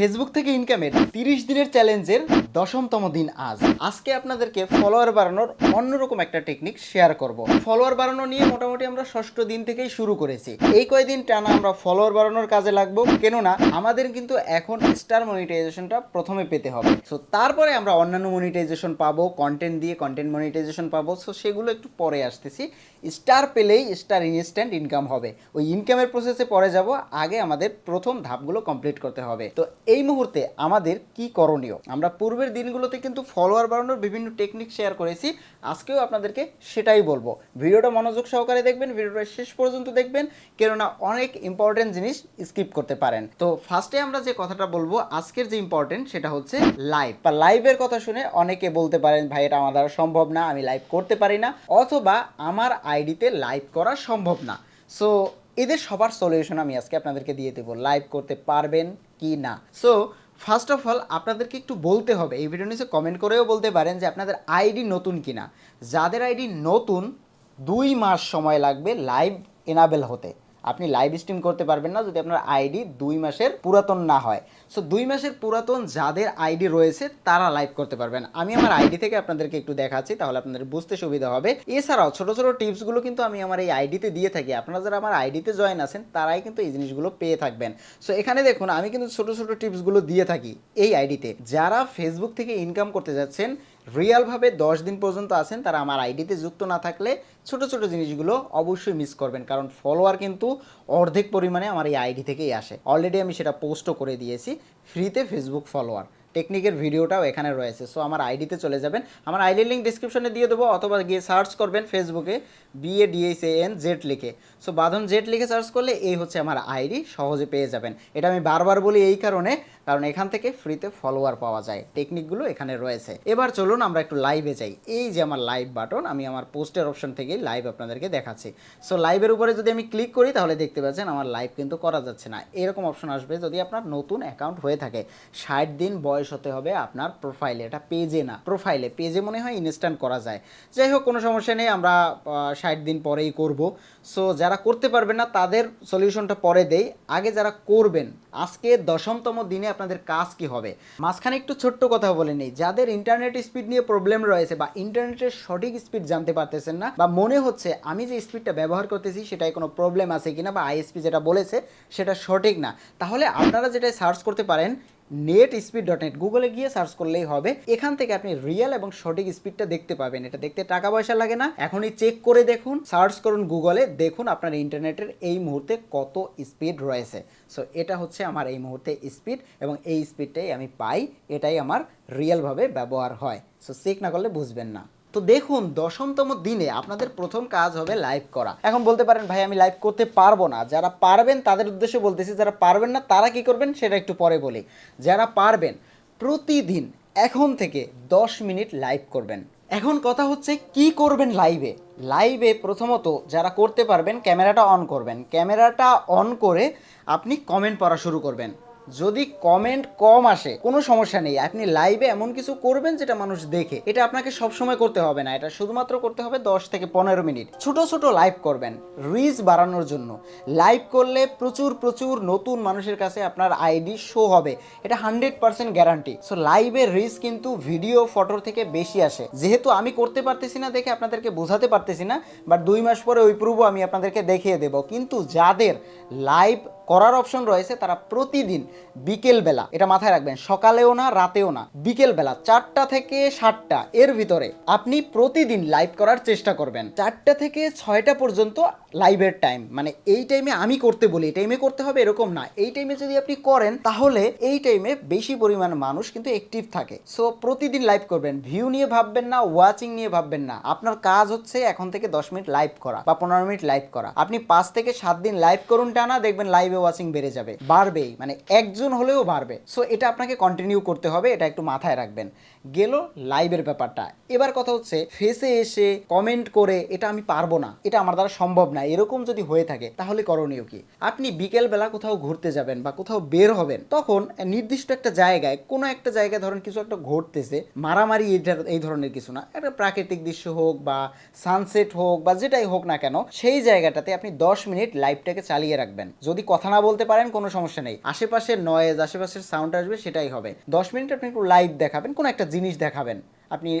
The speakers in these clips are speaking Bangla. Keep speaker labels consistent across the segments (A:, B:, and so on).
A: ফেসবুক থেকে ইনকামের তিরিশ দিনের চ্যালেঞ্জের দশমতম দিন আজ। আজকে আপনাদেরকে ফলোয়ার বাড়ানোর অন্যরকম একটা টেকনিক শেয়ার করব। ফলোয়ার বাড়ানো নিয়ে মোটামুটি আমরা ষষ্ঠ দিন থেকেই শুরু করেছি। এই কয়দিন টানা আমরা ফলোয়ার বাড়ানোর কাজে লাগবো। কেননা, আমাদের কিন্তু এখন স্টার মনিটাইজেশনটা প্রথমে পেতে হবে। সো তারপরে আমরা অন্যান্য মনিটাইজেশন পাবো কন্টেন্ট দিয়ে কন্টেন্ট মনিটাইজেশন পাবো। সো সেগুলো একটু পরে আসতেছি। স্টার পেলেই স্টার ইনস্ট্যান্ট ইনকাম হবে। ওই ইনকামের প্রসেসে পরে যাব। আগে আমাদের প্রথম ধাপগুলো কমপ্লিট করতে হবে। তো এই মুহূর্তে আমাদের কি করণীয়? আমরা পূর্বের দিনগুলোতে কিন্তু ফলোয়ার বাড়ানোর বিভিন্ন টেকনিক শেয়ার করেছি। আজকেও আপনাদেরকে সেটাই বলব। ভিডিওটা মনোযোগ সহকারে দেখবেন, ভিডিওটা শেষ পর্যন্ত দেখবেন, কেননা অনেক ইম্পর্টেন্ট জিনিস স্কিপ করতে পারেন। তো ফার্স্টে আমরা যে কথাটা বলব, আজকের যে ইম্পর্টেন্ট সেটা হচ্ছে লাইভ বা লাইভের কথা শুনে অনেকে বলতে পারেন, ভাই, এটা আমার দ্বারা সম্ভব না, আমি লাইভ করতে পারি না। অথবা, আমার আইডিতে লাইভ করা সম্ভব না। সো এদের সবার সলিউশন আমি আজকে আপনাদেরকে দিয়ে দেবো। লাইভ করতে পারবেন কি না? সো ফার্স্ট অফ অল আপনাদেরকে একটু বলতে হবে, এই ভিডিও নিচে কমেন্ট করেও বলতে পারেন যে আপনাদের আইডি নতুন কিনা। যাদের আইডি নতুন, দুই মাস সময় লাগবে লাইভ এনাবেল হতে। আপনি লাইভ স্ট্রিম করতে পারবেন না যদি আপনার আইডি দুই মাসের পুরাতন না হয়। সো দুই মাসের পুরাতন যাদের আইডি রয়েছে, তারা লাইভ করতে পারবেন। আমি আমার আইডি থেকে আপনাদেরকে একটু দেখাচ্ছি, তাহলে আপনাদের বুঝতে সুবিধা হবে। এছাড়াও ছোট ছোট টিপসগুলো কিন্তু আমি আমার এই আইডিতে দিয়ে থাকি। আপনারা যারা আমার আইডিতে জয়েন আছেন, তারাই কিন্তু এই জিনিসগুলো পেয়ে থাকবেন। সো এখানে দেখুন, আমি কিন্তু ছোট ছোট টিপসগুলো দিয়ে থাকি এই আইডিতে যারা ফেসবুক থেকে ইনকাম করতে যাচ্ছেন রিয়ালভাবে দশ দিন পর্যন্ত আছেন, তারা আমার আইডিতে যুক্ত না থাকলে ছোট ছোট জিনিসগুলো অবশ্যই মিস করবেন। কারণ ফলোয়ার কিন্তু অর্ধেক পরিমাণে আমার এই আইডি থেকেই আসে। অলরেডি আমি সেটা পোস্টও করে দিয়েছি ফ্রিতে ফেসবুক ফলোয়ার টেকনিকের ভিডিওটাও এখানে রয়েছে। সো আমার আইডিতে চলে যাবেন। আমার আইডি লিঙ্ক ডিসক্রিপশনে দিয়ে দেবো, অথবা গিয়ে সার্চ করবেন ফেসবুকে B A D S N Z লিখে। সো বাঁধন জেড লিখে সার্চ করলে এই হচ্ছে আমার আইডি সহজে পেয়ে যাবেন। এটা আমি বারবার বলি এই কারণে, কারণ এখান থেকে ফ্রিতে ফলোয়ার পাওয়া যায়। টেকনিকগুলো এখানে রয়েছে। এবার চলুন আমরা একটু লাইভে যাই। এই যে আমার লাইভ বাটন আমি আমার পোস্টের অপশন থেকেই লাইভ আপনাদেরকে দেখাচ্ছি। সো লাইভের উপরে যদি আমি ক্লিক করি, তাহলে দেখতে পাচ্ছেন আমার লাইভ কিন্তু করা যাচ্ছে না। এরকম অপশন আসবে যদি আপনার নতুন অ্যাকাউন্ট হয়ে থাকে। ষাট দিন বয়স হতে হবে আপনার প্রোফাইলে এটা পেজে না প্রোফাইলে পেজে মনে হয় ইনস্ট্যান্ট করা যায়। যাই হোক, কোনো সমস্যা নেই। আমরা ষাট দিন পরেই করব। সো যারা করতে পারবেন না, তাদের সলিউশনটা পরে দেই। আগে যারা করবেন, আজকে দশমতম দিনে আপনাদের কাজ কি হবে? মাঝখানে একটু ছোট্ট কথা বলে নেই। যাদের ইন্টারনেট স্পিড নিয়ে প্রবলেম রয়েছে বা ইন্টারনেটের সঠিক স্পিড জানতে পারতেছেন না বা মনে হচ্ছে আমি যে স্পিডটা ব্যবহার করতেছি সেটাই কোনো প্রবলেম আছে কিনা বা আইএসপি যেটা বলেছে, সেটা সঠিক না, তাহলে আপনারা যেটা সার্চ করতে পারেন নেট স্পিড ডট নেট গুগলে গিয়ে সার্চ করলেই হবে। এখান থেকে আপনি রিয়েল এবং সঠিক স্পিডটা দেখতে পাবেন। এটা দেখতে টাকা পয়সা লাগে না। এখনই চেক করে দেখুন। সার্চ করুন গুগলে দেখুন আপনার ইন্টারনেটের এই মুহূর্তে কত স্পিড রয়েছে। সো এটা হচ্ছে আমার এই মুহূর্তে স্পিড এবং এই স্পিডটাই আমি পাই। এটাই আমার রিয়েলভাবে ব্যবহার হয়। সো চেক না করলে বুঝবেন না। তো দেখুন, দশমতম দিনে আপনাদের প্রথম কাজ হবে লাইভ করা। এখন বলতে পারেন, ভাই, আমি লাইভ করতে পারব না। যারা পারবেন, তাদের উদ্দেশ্যে বলতেছি, যারা পারবেন না, তারা কি করবেন, সেটা একটু পরে বলি। যারা পারবেন, প্রতিদিন, এখন থেকে দশ মিনিট লাইভ করবেন। এখন কথা হচ্ছে, কি করবেন লাইভে লাইভে প্রথমত, যারা করতে পারবেন, ক্যামেরাটা অন করবেন। ক্যামেরাটা অন করে আপনি কমেন্ট পড়া শুরু করবেন। যদি কমেন্ট কম আসে, কোনো সমস্যা নেই। আপনি লাইভে এমন কিছু করবেন যেটা মানুষ দেখে। এটা আপনাকে সব সময় করতে হবে না। এটা শুধুমাত্র করতে হবে দশ থেকে পনেরো মিনিট। ছোট ছোট লাইভ করবেন। রিচ বাড়ানোর জন্য। লাইভ করলে প্রচুর প্রচুর নতুন মানুষের কাছে আপনার আইডি শো হবে। এটা হান্ড্রেড পার্সেন্ট গ্যারান্টি সো লাইভের রিচ কিন্তু ভিডিও ফটোর থেকে বেশি আসে। যেহেতু আমি করতে পারতেছি না দেখে আপনাদেরকে বোঝাতে পারতেছি না বাট দুই মাস পরে ওই প্রুফও আমি আপনাদেরকে দেখিয়ে দেব। কিন্তু যাদের লাইভ করার অপশন রয়েছে তারা প্রতিদিন বিকেলবেলা এটা মাথায় রাখবেন, সকালেও না, রাতেও না বিকেলবেলা চারটা থেকে সাতটা এর ভিতরে আপনি প্রতিদিন লাইভ করার চেষ্টা করবেন। চারটা থেকে ছয়টা পর্যন্ত লাইভের টাইম মানে এই টাইমে আমি করতে বলি, এই টাইমে করতে হবে এরকম না। এই টাইমে যদি আপনি করেন, তাহলে এই টাইমে বেশি পরিমাণ মানুষ কিন্তু অ্যাক্টিভ থাকে। সো প্রতিদিন লাইভ করবেন। ভিউ নিয়ে ভাববেন না ওয়াচিং নিয়ে ভাববেন না। আপনার কাজ হচ্ছে এখন থেকে দশ মিনিট লাইভ করা বা পনেরো মিনিট লাইভ করা। আপনি পাঁচ থেকে সাত দিন লাইভ করুন টানা, দেখবেন লাইভে ওয়াচিং বেড়ে যাবে। বাড়বেই। মানে একজন হলেও বাড়বে। সো এটা আপনাকে কন্টিনিউ করতে হবে। এটা একটু মাথায় রাখবেন। গেল লাইভের ব্যাপারটা। এবার কথা হচ্ছে ফেসে এসে কমেন্ট করে এটা আমি পারব না, এটা আমার দ্বারা সম্ভব না, এরকম যদি হয়ে থাকে, তাহলে করণীয় কি? আপনি বিকেলবেলা কোথাও ঘুরতে যাবেন বা কোথাও বের হবেন, তখন নির্দিষ্ট একটা জায়গায়, কোনো একটা জায়গায় ধরেন কিছু একটা ঘটতেছে, মারামারি এই ধরনের কিছু না, একটা প্রাকৃতিক দৃশ্য হোক বা সানসেট হোক বা যেটাই হোক না কেন, সেই জায়গাটাতে আপনি দশ মিনিট লাইভটাকে চালিয়ে রাখবেন। যদি কথা না বলতে পারেন, কোনো সমস্যা নেই। আশেপাশের নয়েজ আশেপাশের সাউন্ড আসবে, সেটাই হবে। দশ মিনিট আপনি একটু লাইভ দেখাবেন, কোনো একটা জিনিস দেখাবেন। আপনি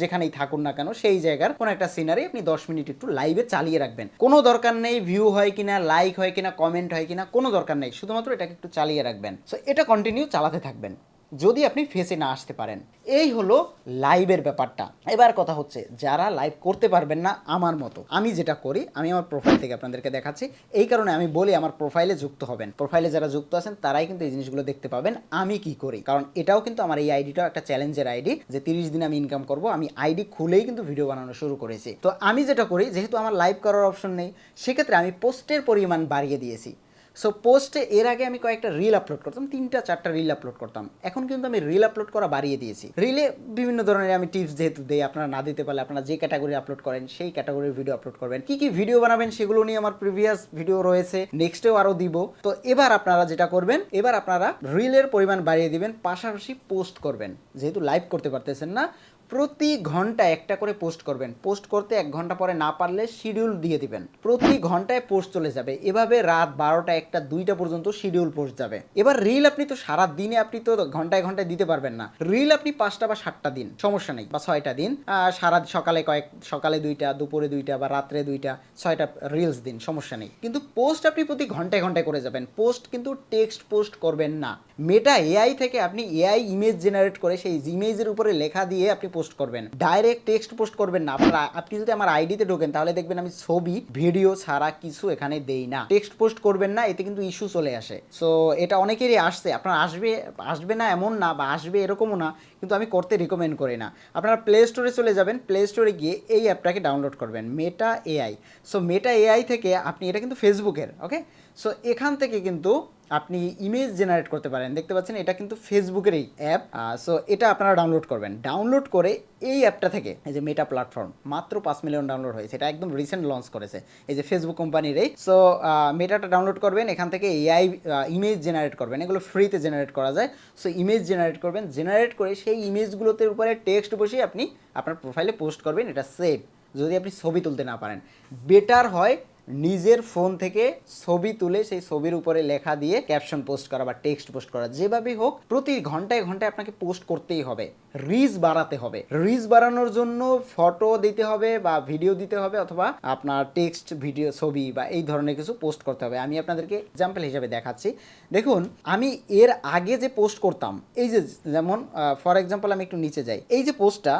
A: যেখানেই থাকুন না কেন, সেই জায়গার কোনো একটা সিনারি আপনি দশ মিনিট একটু লাইভে চালিয়ে রাখবেন। কোনো দরকার নেই ভিউ হয় কিনা লাইক হয় কিনা কমেন্ট হয় কিনা, কোনো দরকার নেই। শুধুমাত্র এটাকে একটু চালিয়ে রাখবেন। সো এটা কন্টিনিউ চালাতে থাকবেন। যদি আপনি ফেসে না আসতে পারেন। এই হলো লাইভের ব্যাপারটা। এবার কথা হচ্ছে, যারা লাইভ করতে পারবেন না, আমার মতো। আমি যেটা করি, আমি আমার প্রোফাইল থেকে আপনাদেরকে দেখাচ্ছি। এই কারণে আমি বলি, আমার প্রোফাইলে যুক্ত হবেন। প্রোফাইলে যারা যুক্ত আছেন, তারাই কিন্তু এই জিনিসগুলো দেখতে পাবেন। আমি কি করি? কারণ এটাও কিন্তু আমার এই আইডিটাও একটা চ্যালেঞ্জের আইডি যে তিরিশ দিন আমি ইনকাম করব। আমি আইডি খুলেই কিন্তু ভিডিও বানানো শুরু করেছি। তো আমি যেটা করি, যেহেতু আমার লাইভ করার অপশন নেই, সেক্ষেত্রে আমি পোস্টের পরিমাণ বাড়িয়ে দিয়েছি। সো পোস্টে এর আগে আমি কয়েকটা রিল আপলোড করতাম, তিনটা, চারটা রিল আপলোড করতাম। এখন কিন্তু আমি রিল আপলোড করা বাড়িয়ে দিয়েছি। রিলে বিভিন্ন ধরনের আমি টিপস যেহেতু দেই, আপনারা না দিতে পারলে আপনারা যে ক্যাটাগরি আপলোড করেন, সেই ক্যাটাগরির ভিডিও আপলোড করবেন। কি কি ভিডিও বানাবেন সেগুলো নিয়ে আমার প্রিভিয়াস ভিডিও রয়েছে নেক্সটেও আরও দিব। তো এবার আপনারা যেটা করবেন, এবার আপনারা রিলের পরিমাণ বাড়িয়ে দিবেন, পাশাপাশি পোস্ট করবেন। যেহেতু লাইভ করতে পারতেছেন না প্রতি ঘণ্টা একটা করে পোস্ট করবেন। পোস্ট করতে এক ঘণ্টা পরে না পারলে শিডিউল দিয়ে দিবেন। প্রতি ঘন্টায় পোস্ট চলে যাবে। এভাবে রাত বারোটা একটা দুইটা পর্যন্ত শিডিউল পোস্ট যাবে। এবার রিল আপনি তো সারা দিনে আপনি তো ঘন্টায় ঘন্টায় দিতে পারবেন না। রিল আপনি পাঁচটা বা সাতটা দিন, সমস্যা নেই, বা ছয়টা দিন। সারা সকালে কয়েক, সকালে দুইটা, দুপুরে দুইটা, বা রাত্রে দুইটা, ছয়টা রিলস দিন, সমস্যা নেই। কিন্তু পোস্ট আপনি প্রতি ঘন্টায় ঘন্টায় করে যাবেন। পোস্ট কিন্তু টেক্সট পোস্ট করবেন না। মেটা এআই থেকে আপনি এআই ইমেজ জেনারেট করে সেই ইমেজের উপরে লেখা দিয়ে আপনি পোস্ট করবেন। ডাইরেক্ট টেক্সট পোস্ট করবেন না। আপনারা, আপনি যদি আমার আইডিতে ঢোকেন, তাহলে দেখবেন আমি ছবি ভিডিও ছাড়া কিছু এখানে দেই না। টেক্সট পোস্ট করবেন না, এতে কিন্তু ইস্যু চলে আসে। সো এটা অনেকেরই আসছে। আপনার আসবে আসবে না এমন না বা আসবে এরকমও না, কিন্তু আমি করতে রিকমেন্ড করি না। আপনারা প্লে স্টোরে চলে যাবেন। প্লে স্টোরে গিয়ে এই অ্যাপটাকে ডাউনলোড করবেন। Meta AI so Meta AI থেকে আপনি, এটা কিন্তু ফেসবুকের ওকে সো এখান থেকে কিন্তু আপনি ইমেজ জেনারেট করতে পারেন। দেখতে পাচ্ছেন এটা কিন্তু ফেসবুকের এই অ্যাপ সো এটা আপনারা ডাউনলোড করবেন। ডাউনলোড করে এই অ্যাপটা থেকে, এই যে মেটা প্ল্যাটফর্ম মাত্র পাঁচ মিলিয়ন ডাউনলোড হয়েছে। এটা একদম রিসেন্ট লঞ্চ করেছে, এই যে ফেসবুক কোম্পানির এই। সো মেটাটা ডাউনলোড করবেন, এখান থেকে এআই ইমেজ জেনারেট করবেন। এগুলো ফ্রিতে জেনারেট করা যায়। সো ইমেজ জেনারেট করবেন। জেনারেট করে সেই ইমেজগুলোতে উপরে টেক্সট বসিয়ে আপনি আপনার প্রোফাইলে পোস্ট করবেন। এটা সেভ যদি আপনি ছবি তুলতে না পারেন। বেটার হয় নিজের ফোন থেকে ছবি তুলে সেই ছবির উপরে লেখা দিয়ে ক্যাপশন পোস্ট করা বা টেক্সট পোস্ট করা, যেভাবেই হোক, প্রতি ঘন্টায় ঘন্টায় আপনাকে পোস্ট করতেই হবে। রিচ বাড়াতে হবে। রিচ বাড়ানোর জন্য ফটো দিতে হবে বা ভিডিও দিতে হবে অথবা আপনার টেক্সট ভিডিও ছবি বা এই ধরনের কিছু পোস্ট করতে হবে। আমি আপনাদেরকে এক্সাম্পল হিসাবে দেখাচ্ছি। দেখুন, আমি এর আগে যে পোস্ট করতাম, এই যে যেমন ফর এক্সাম্পল আমি একটু নিচে যাই। এই যে পোস্টটা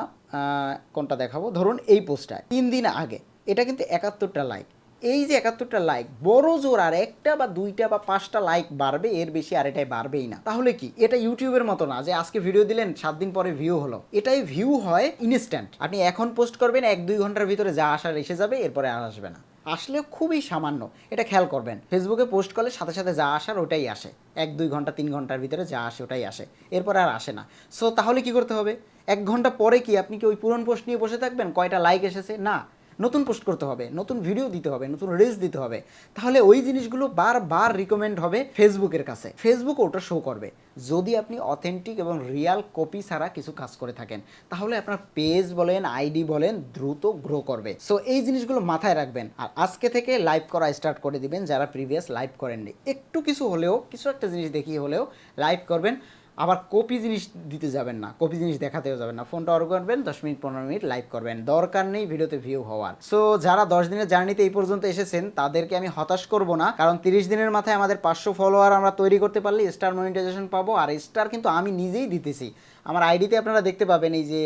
A: কোনটা দেখাবো? ধরুন এই পোস্টটা তিন দিন আগে, এটা কিন্তু একাত্তরটা লাইক এই যে একাত্তরটা লাইক বড় জোর আর একটা বা দুইটা বা পাঁচটা লাইক বাড়বে, এর বেশি আর এটাই বাড়বেই না। তাহলে কি? এটা ইউটিউবের মতো না যে আজকে ভিডিও দিলেন, সাত দিন পরে ভিউ হলো। এটাই ভিউ হয় ইনস্ট্যান্ট আপনি এখন পোস্ট করবেন, এক, দুই ঘণ্টার ভিতরে যা আসার এসে যাবে, এরপরে আর আসবে না। আসলে খুবই সামান্য। এটা খেয়াল করবেন। ফেসবুকে পোস্ট করলে সাথে সাথে যা আসার ওটাই আসে। এক, দুই ঘণ্টা, তিন ঘণ্টার ভিতরে যা আসে ওটাই আসে। এরপরে আর আসে না। সো তাহলে কি করতে হবে? এক ঘণ্টা পরে কি আপনি কি ওই পুরন পোস্ট নিয়ে বসে থাকবেন? কয়টা লাইক এসেছে? না। নতুন পোস্ট করতে হবে, নতুন ভিডিও দিতে হবে, নতুন রিলস দিতে হবে। তাহলে ওই জিনিসগুলো বারবার রিকমেন্ড হবে ফেসবুকের কাছে। ফেসবুক ওটা শো করবে। যদি আপনি অথেন্টিক এবং রিয়াল কপি ছাড়া কিছু কাজ করে থাকেন, তাহলে আপনার পেজ বলেন আইডি বলেন, দ্রুত গ্রো করবে। সো এই জিনিসগুলো মাথায় রাখবেন। আর আজকে থেকে লাইভ করা স্টার্ট করে দিবেন যারা প্রিভিয়াস লাইভ করেননি। একটু কিছু হলেও, কিছু একটা জিনিস দেখিয়ে হলেও লাইভ করবেন। আবার কপি জিনিস দিতে যাবেন না, কপি জিনিস দেখাতেও যাবেন না। ফোনটা অর্ডার করবেন, দশ মিনিট, পনেরো মিনিট লাইভ করবেন। দরকার নেই ভিডিওতে ভিউ হওয়ার। সো যারা দশ দিনের জার্নিতে এই পর্যন্ত এসেছেন, তাদেরকে আমি হতাশ করব না, কারণ তিরিশ দিনের মাথায় আমাদের পাঁচশো ফলোয়ার আমরা তৈরি করতে পারলে স্টার মনিটাইজেশন পাবো, আর স্টার কিন্তু আমি নিজেই দিতেছি। আমার আইডিতে আপনারা দেখতে পাবেন এই যে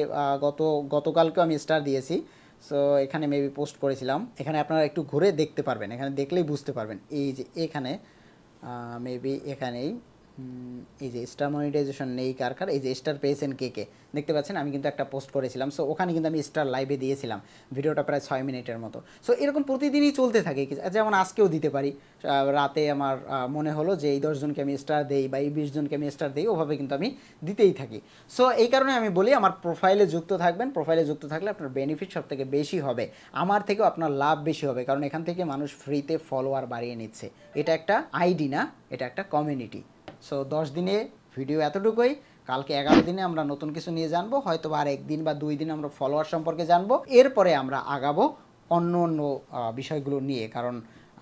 A: গত, গতকালকেও আমি স্টার দিয়েছি। সো এখানে মেবি পোস্ট করেছিলাম। এখানে আপনারা একটু ঘুরে দেখতে পারবেন। এখানে দেখলেই বুঝতে পারবেন। এই যে, এখানে মেবি এখানেই এই যে স্টার মনিটাইজেশন নেই কার কার, এই যে স্টার পেয়েছেন কে কে? দেখতে পাচ্ছেন, আমি কিন্তু একটা পোস্ট করেছিলাম সো ওখানে কিন্তু আমি স্টার লাইভে দিয়েছিলাম, ভিডিওটা প্রায় ছয় মিনিটের মতো। সো এরকম প্রতিদিনই চলতে থাকে যেমন আজকেও দিতে পারি। রাতে আমার মনে হলো যে এই দশজনকে আমি স্টার দেই বা এই বিশ জনকে আমি স্টার দিই, ওভাবে কিন্তু আমি দিতেই থাকি। সো এই কারণে আমি বলি, আমার প্রোফাইলে যুক্ত থাকবেন প্রোফাইলে যুক্ত থাকলে আপনার বেনিফিট সব থেকে বেশি হবে। আমার থেকেও আপনার লাভ বেশি হবে, কারণ এখান থেকে মানুষ ফ্রিতে ফলোয়ার বাড়িয়ে নিচ্ছে। এটা একটা আইডি না, এটা একটা কমিউনিটি সো দশ দিনে ভিডিও এতটুকুই। কালকে এগারো দিনে আমরা নতুন কিছু নিয়ে জানব হয়তো আর একদিন বা দুই দিন আমরা ফলোয়ার সম্পর্কে জানব। এরপরে আমরা আগাবো অন্য অন্য বিষয়গুলো নিয়ে, কারণ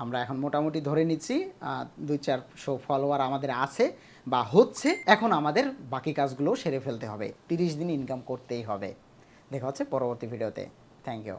A: আমরা এখন মোটামুটি ধরে নিচ্ছি দুই চারশো ফলোয়ার আমাদের আছে বা হচ্ছে, এখন আমাদের বাকি কাজগুলো সেরে ফেলতে হবে। তিরিশ দিন ইনকাম করতেই হবে। দেখা হচ্ছে পরবর্তী ভিডিওতে থ্যাংক ইউ